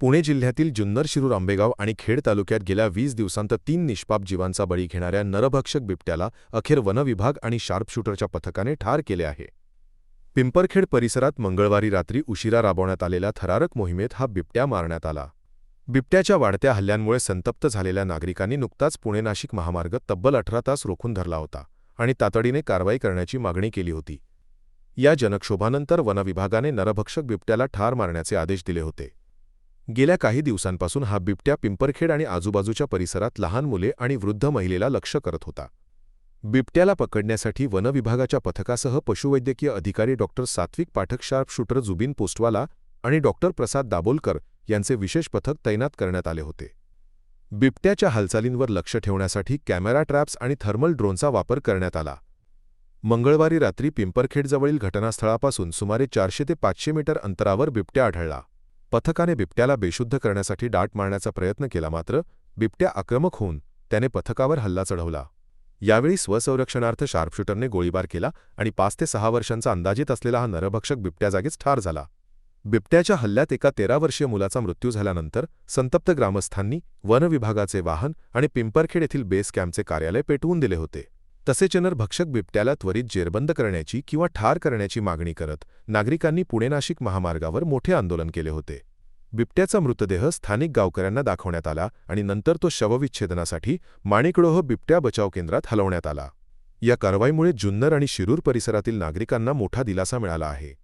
पुणे जिल्ह्यातील जुन्नर शिरूर आंबेगाव आणि खेड तालुक्यात गेल्या वीस दिवसांत तीन निष्पाप जीवांचा बळी घेणाऱ्या नरभक्षक बिबट्याला अखेर वनविभाग आणि शार्पशूटरच्या पथकाने ठार केले आहे. पिंपरखेड परिसरात मंगळवारी रात्री उशिरा राबवण्यात आलेल्या थरारक मोहिमेत हा बिबट्या मारण्यात आला. बिबट्याच्या वाढत्या हल्ल्यांमुळे संतप्त झालेल्या नागरिकांनी नुकताच पुणे नाशिक महामार्ग तब्बल अठरा तास रोखून धरला होता आणि तातडीने कारवाई करण्याची मागणी केली होती. या जनक्षोभानंतर वनविभागाने नरभक्षक बिबट्याला ठार मारण्याचे आदेश दिले होते. गेल्या काही दिवसांपासून हा बिबट्या पिंपरखेड आणि आजूबाजूच्या परिसरात लहान मुले आणि वृद्ध महिलेला लक्ष करत होता. बिबट्याला पकडण्यासाठी वनविभागाच्या पथकासह पशुवैद्यकीय अधिकारी doctor Satvik Pathak sharp shooter Zubin Postwala आणि डॉक्टर प्रसाद दाभोलकर यांचे विशेष पथक तैनात करण्यात आले होते. बिबट्याच्या हालचालींवर लक्ष ठेवण्यासाठी कॅमेरा ट्रॅप्स आणि थर्मल ड्रोनचा वापर करण्यात आला. मंगळवारी रात्री पिंपरखेडजवळील घटनास्थळापासून सुमारे चारशे ते पाचशे मीटर अंतरावर बिबट्या आढळला. पथकाने बिबट्याला बेशुद्ध करण्यासाठी डाट मारण्याचा प्रयत्न केला मात्र बिबट्या आक्रमक होऊन त्याने पथकावर हल्ला चढवला. यावेळी स्वसंरक्षणार्थ शार्पशूटरने गोळीबार केला आणि पाच ते सहा वर्षांचा अंदाजित असलेला हा नरभक्षक बिबट्या जागीच ठार झाला. बिबट्याच्या हल्ल्यात एका तेरा वर्षीय मुलाचा मृत्यू झाल्यानंतर संतप्त ग्रामस्थांनी वनविभागाचे वाहन आणि पिंपरखेड येथील बेस कॅम्पचे कार्यालय पेटवून दिले होते. तसेच नरभक्षक बिबट्याला त्वरित जेरबंद करण्याची किंवा ठार करण्याची मागणी करत नागरिकांनी पुणे नाशिक महामार्गावर मोठे आंदोलन केले होते. बिबट्याचा मृतदेह स्थानिक गावकऱ्यांना दाखवण्यात आला आणि नंतर तो शवविच्छेदनासाठी माणिकडोह बिबट्या बचाव केंद्रात हलवण्यात आला. या कारवाईमुळे जुन्नर आणि शिरूर परिसरातील नागरिकांना मोठा दिलासा मिळाला आहे.